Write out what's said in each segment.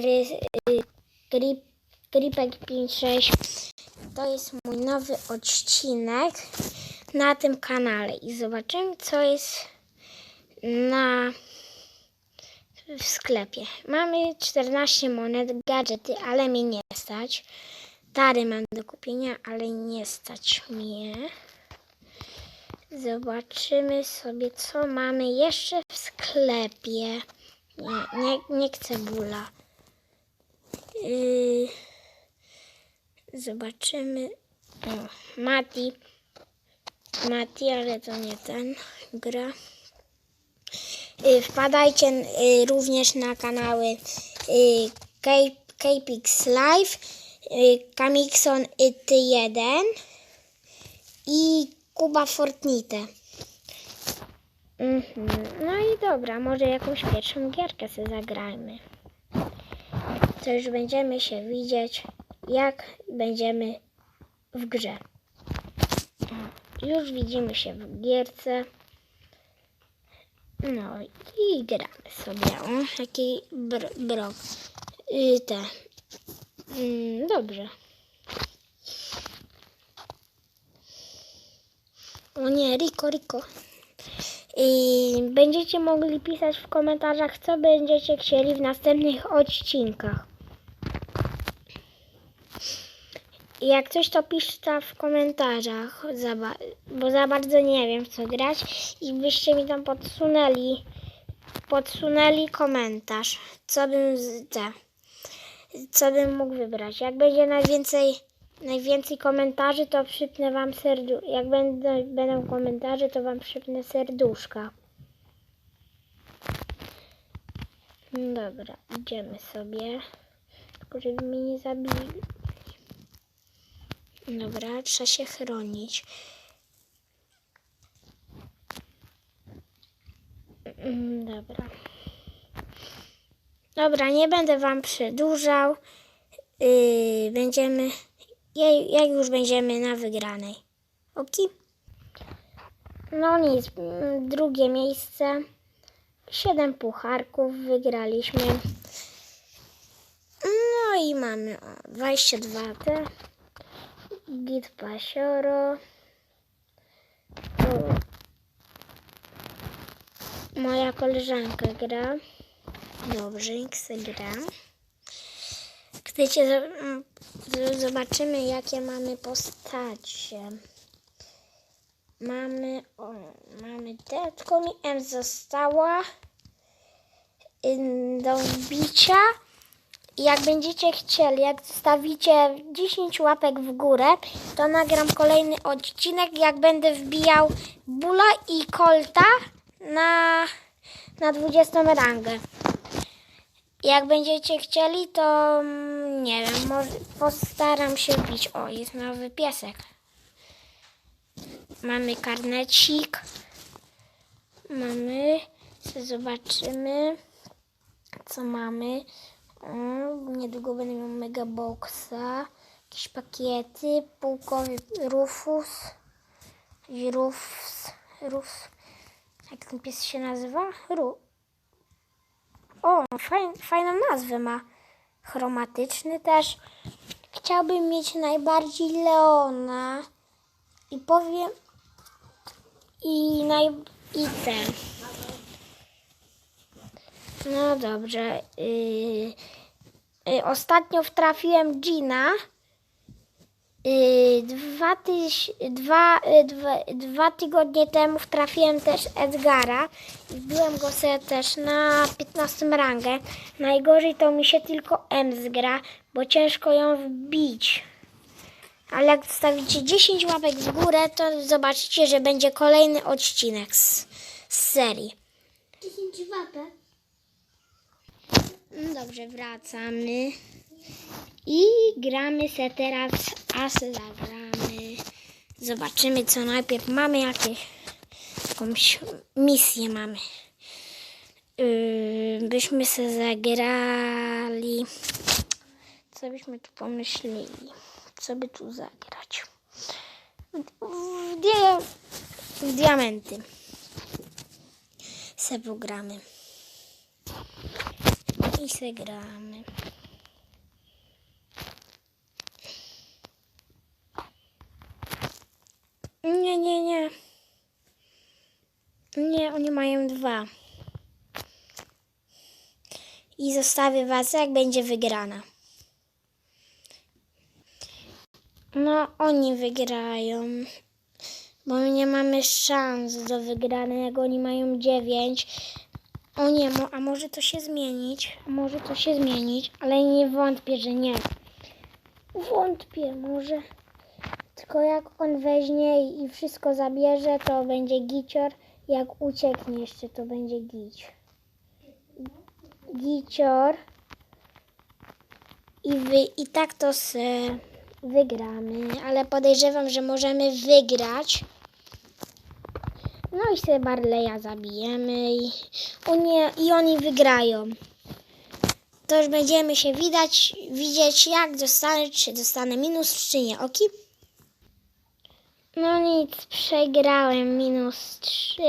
Gry, y, grip, Gripek 56. To jest mój nowy odcinek na tym kanale i zobaczymy co jest na w sklepie. Mamy 14 monet, gadżety, ale mnie nie stać. Tary mam do kupienia, ale nie stać mnie. Zobaczymy sobie, co mamy jeszcze w sklepie. Nie, nie, nie chcę bóla. Yy, zobaczymy. O, Mati. Mati, ale to nie ten gra. Y, Wpadajcie y, również na kanały y, K- Kpix Live, y, Kamikson Ty1 i Kuba Fortnite. Mhm. No i dobra, może jakąś pierwszą gierkę sobie zagrajmy. To już będziemy się widzieć, jak będziemy w grze. Już widzimy się w gierce. No i gramy sobie. O, jaki br brok. Y, te. Mm, dobrze. O nie, Riko, Riko. I będziecie mogli pisać w komentarzach, co będziecie chcieli w następnych odcinkach. I Jak coś to piszcie w komentarzach, bo za bardzo nie wiem co grać i byście mi tam podsunęli, podsunęli komentarz, co bym te, co bym mógł wybrać. Jak będzie najwięcej, najwięcej komentarzy, to przypnę wam serdu. Jak będą, będą komentarze, to wam przypnę serduszka. Dobra, idziemy sobie. Tylko żeby mnie nie zabili. Dobra, trzeba się chronić. Mm, Dobra. Dobra, nie będę wam przedłużał. Yy, będziemy. ja- Jak już będziemy na wygranej. Ok? No nic, mm, drugie miejsce. Siedem pucharków wygraliśmy. No i mamy o, 22 te. Git Pasioro. Tu Moja koleżanka gra. Dobrze, X gra. Chcecie, zo- m, z- zobaczymy jakie mamy postacie. Mamy, o, mamy te, tylko mi M została do wbicia. I jak będziecie chcieli, jak zostawicie 10 łapek w górę, to nagram kolejny odcinek, jak będę wbijał Bula i Kolta na, na 20 rangę. Jak będziecie chcieli, to mm, nie wiem, może postaram się wbić. O, jest nowy piesek. Mamy karnecik. Mamy, zobaczymy, co mamy. Mm, Niedługo będę miał mega boxa, jakieś pakiety, półkowy Rufus, Rufus, Rufus, jak ten pies się nazywa? Ru. O, fajn, fajną nazwę ma. Chromatyczny też. Chciałbym mieć najbardziej Leona i powiem i naj i ten. No dobrze. Yy, yy, ostatnio wtrafiłem Gina. Yy, dwa, tyś, dwa, yy, dwa, dwa tygodnie temu wtrafiłem też Edgara. i go sobie też na 15 rangę. Najgorzej to mi się tylko M zgra, bo ciężko ją wbić. Ale jak stawicie 10 łapek w górę, to zobaczycie, że będzie kolejny odcinek z, z serii. 10 łapek. Dobrze, wracamy. I gramy se teraz, a se zagramy. Zobaczymy, co najpierw mamy, jakieś, jakąś misję mamy. Yy, byśmy se zagrali. Co byśmy tu pomyśleli? Co by tu zagrać? W, dia, w diamenty. Se pogramy. I se gramy. Nie, nie, nie. Nie, oni mają dwa. I zostawię was, jak będzie wygrana. No, oni wygrają. Bo my nie mamy szans do wygranej, jak oni mają dziewięć. O nie, a może to się zmienić? Może to się zmienić, ale nie wątpię, że nie. Wątpię, może. Tylko jak on weźmie i wszystko zabierze, to będzie gicior. Jak ucieknie jeszcze, to będzie gić. Gicior. I, wy, I tak to se wygramy, ale podejrzewam, że możemy wygrać. No i sobie Barleya zabijemy i, i oni wygrają. To już będziemy się widać, widzieć jak dostanę, czy dostanę minus, czy nie, oki? No nic, przegrałem minus 3.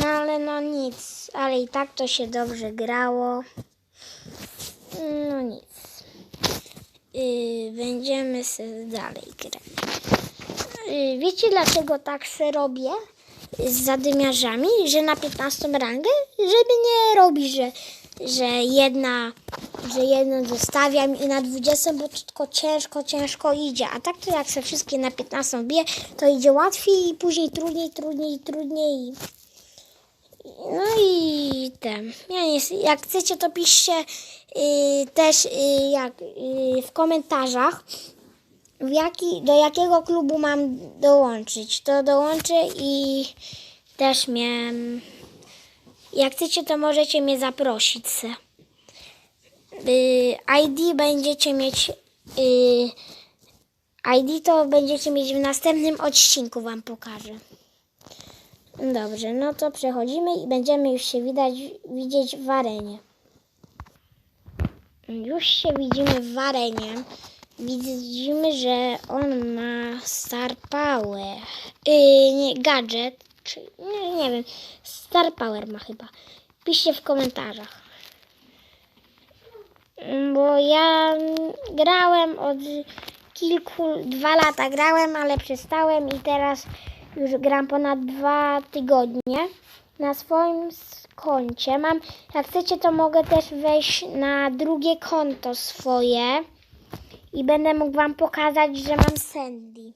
No ale no nic, ale i tak to się dobrze grało. No nic. Yy, będziemy sobie dalej grać. Yy, wiecie dlaczego tak se robię z zadymiarzami, że na 15 rangę? Żeby nie robić, że, że jedna że jedną zostawiam i na 20, bo tylko ciężko, ciężko idzie. A tak to jak se wszystkie na 15 bije, to idzie łatwiej i później trudniej, trudniej, trudniej. No i ten. Ja nie, jak chcecie, to piszcie y, też y, jak, y, w komentarzach, w jaki, do jakiego klubu mam dołączyć. To dołączę i też mnie. Jak chcecie, to możecie mnie zaprosić. Y, ID będziecie mieć. Y, ID to będziecie mieć w następnym odcinku, Wam pokażę. Dobrze, no to przechodzimy i będziemy już się widać, widzieć w arenie. Już się widzimy w arenie. Widzimy, że on ma Star Power. Yy, nie, gadżet. Czy, nie, nie wiem. Star Power ma chyba. Piszcie w komentarzach. Bo ja grałem od kilku, dwa lata grałem, ale przestałem i teraz już gram ponad dwa tygodnie na swoim koncie. Mam, jak chcecie, to mogę też wejść na drugie konto swoje i będę mógł Wam pokazać, że mam Sandy.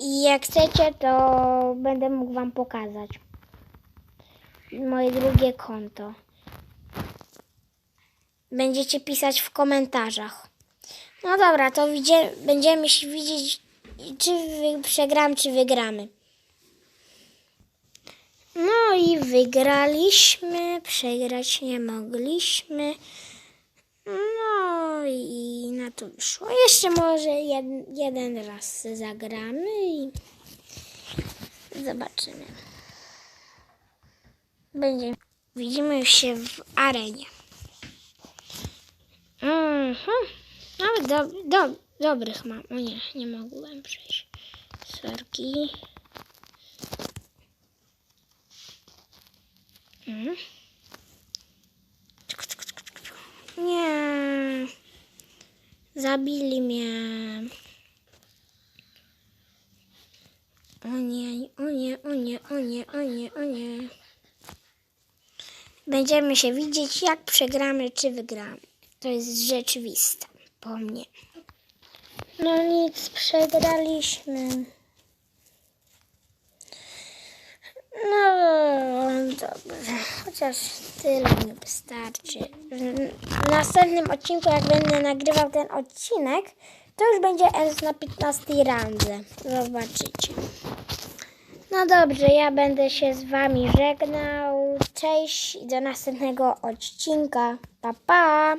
I jak chcecie, to będę mógł Wam pokazać moje drugie konto. Będziecie pisać w komentarzach. No dobra, to będziemy się widzieć, czy przegram, czy wygramy. No i wygraliśmy, przegrać nie mogliśmy. No i na to wyszło. Jeszcze może jed, jeden raz zagramy i zobaczymy. Będzie. Widzimy się w arenie. Mhm. Nawet do, do, dobrych mam. O nie, nie mogłem przejść. Sorki. Mhm. Zabili mnie. O nie, o nie, o nie, o nie, o nie, o nie. Będziemy się widzieć, jak przegramy, czy wygramy. To jest rzeczywiste po mnie. No nic, przegraliśmy. No dobrze, chociaż tyle mi wystarczy. W- następnym odcinku, jak będę nagrywał ten odcinek, to już będzie S na 15 randze. Zobaczycie. No dobrze, ja będę się z Wami żegnał. Cześć i do następnego odcinka. Pa, pa!